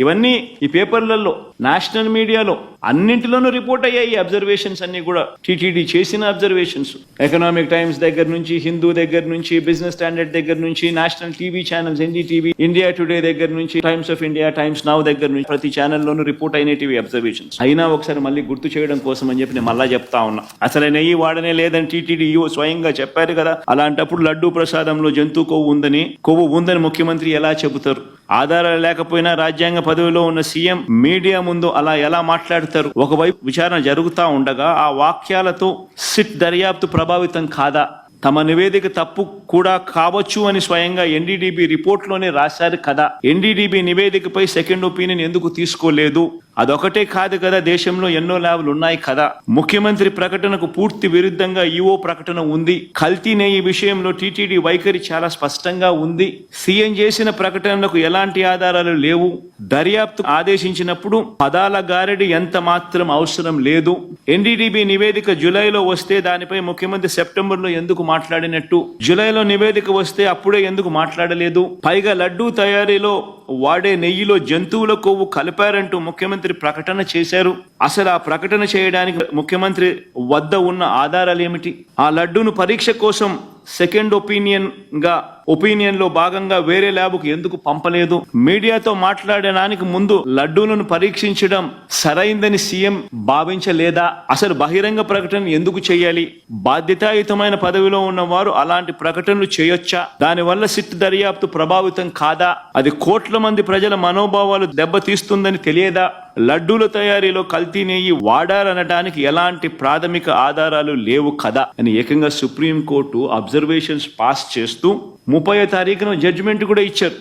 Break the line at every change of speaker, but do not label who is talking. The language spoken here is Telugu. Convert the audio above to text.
ఇవన్నీ ఈ పేపర్లలో నేషనల్ మీడియాలో అన్నింటిలోనూ రిపోర్ట్ అయ్యాయి ఈ అబ్జర్వేషన్స్ అన్ని కూడా. టీటీడీ చేసిన అబ్జర్వేషన్స్. ఎకనామిక్ టైమ్స్ దగ్గర నుంచి హిందూ దగ్గర నుంచి బిజినెస్ స్టాండర్డ్ దగ్గర నుంచి national TV channels NDTV India Today దగ్గర నుంచి Times of India Times Now దగ్గర నుంచి ప్రతి ఛానల్లోనూ రిపోర్ట్ అయినటివి అబ్జర్వేషన్స్. అయినా ఒకసారి మళ్ళీ గుర్తు చేయడం కోసం అని చెప్పి నేను మళ్ళా చెప్తా ఉన్నా. అసలు నెయ్యి వాడనే లేదని టీటీడీ స్వయంగా చెప్పారు కదా అలాంటప్పుడు లడ్డూ ప్రసాదంలో జంతు కొవ్వు ఉందని కొవ్వు ఉందని ముఖ్యమంత్రి ఎలా చెబుతారు? ఆధారాలు లేకపోయినా రాజ్యాంగ పదవిలో ఉన్న సీఎం మీడియా ముందు అలా ఎలా మాట్లాడతారు? ఒకవైపు విచారణ జరుగుతా ఉండగా ఆ వాక్యాలతో సిట్ దర్యాప్తు ప్రభావితం కాదా? తమ నివేదిక తప్పు కూడా కావచ్చు అని స్వయంగా ఎన్డీడీబీ రిపోర్ట్లోనే రాశారు కదా. ఎన్డీడీబీ నివేదికపై సెకండ్ ఒపీనియన్ ఎందుకు తీసుకోలేదు? అదొకటే కాదు కదా దేశంలో ఎన్నో ల్యాబ్లు ఉన్నాయి కదా. ముఖ్యమంత్రి ప్రకటనకు పూర్తి విరుద్ధంగా ఈఓ ప్రకటన ఉంది. కల్తీ నెయ్యి విషయంలో టీటీడీ వైఖరి చాలా స్పష్టంగా ఉంది. సీఎం చేసిన ప్రకటనలకు ఎలాంటి ఆధారాలు లేవు. దర్యాప్తు ఆదేశించినప్పుడు పదాల గారడి ఎంత మాత్రం అవసరం లేదు. ఎన్డీడీబీ నివేదిక జూలైలో వస్తే దానిపై ముఖ్యమంత్రి సెప్టెంబర్లో ఎందుకు మాట్లాడినట్టు. జూలైలో నివేదిక వస్తే అప్పుడే ఎందుకు మాట్లాడలేదు. పైగా లడ్డూ తయారీలో వాడే నెయ్యిలో జంతువుల కొవ్వు కలిపారంటూ ముఖ్యమంత్రి ప్రకటన చేశారు. అసలు ఆ ప్రకటన చేయడానికి ముఖ్యమంత్రి వద్ద ఉన్న ఆధారాలు ఏమిటి? ఆ లడ్డూను పరీక్ష కోసం సెకండ్ ఒపీనియన్గా ఒపీనియన్లో భాగంగా వేరే ల్యాబ్కు ఎందుకు పంపలేదు? మీడియాతో మాట్లాడడానికి ముందు లడ్డూలను పరీక్షించడం సరైందని సీఎం భావించలేదా? అసలు బహిరంగ ప్రకటన ఎందుకు చేయాలి? బాధ్యతాయుతమైన పదవిలో ఉన్న వారు అలాంటి ప్రకటనలు చేయొచ్చా? దానివల్ల సిట్ దర్యాప్తు ప్రభావితం కాదా? అది కోట్ల మంది ప్రజల మనోభావాలు దెబ్బతీస్తుందని తెలియదా? లడ్డూల తయారీలో కల్తీ నెయ్యి వాడారనడానికి ఎలాంటి ప్రాథమిక ఆధారాలు లేవు కదా అని ఏకంగా సుప్రీంకోర్టు అబ్జర్వేషన్స్ పాస్ చేస్తూ ముప్పై తారీఖున జడ్జిమెంట్ కూడా ఇచ్చారు.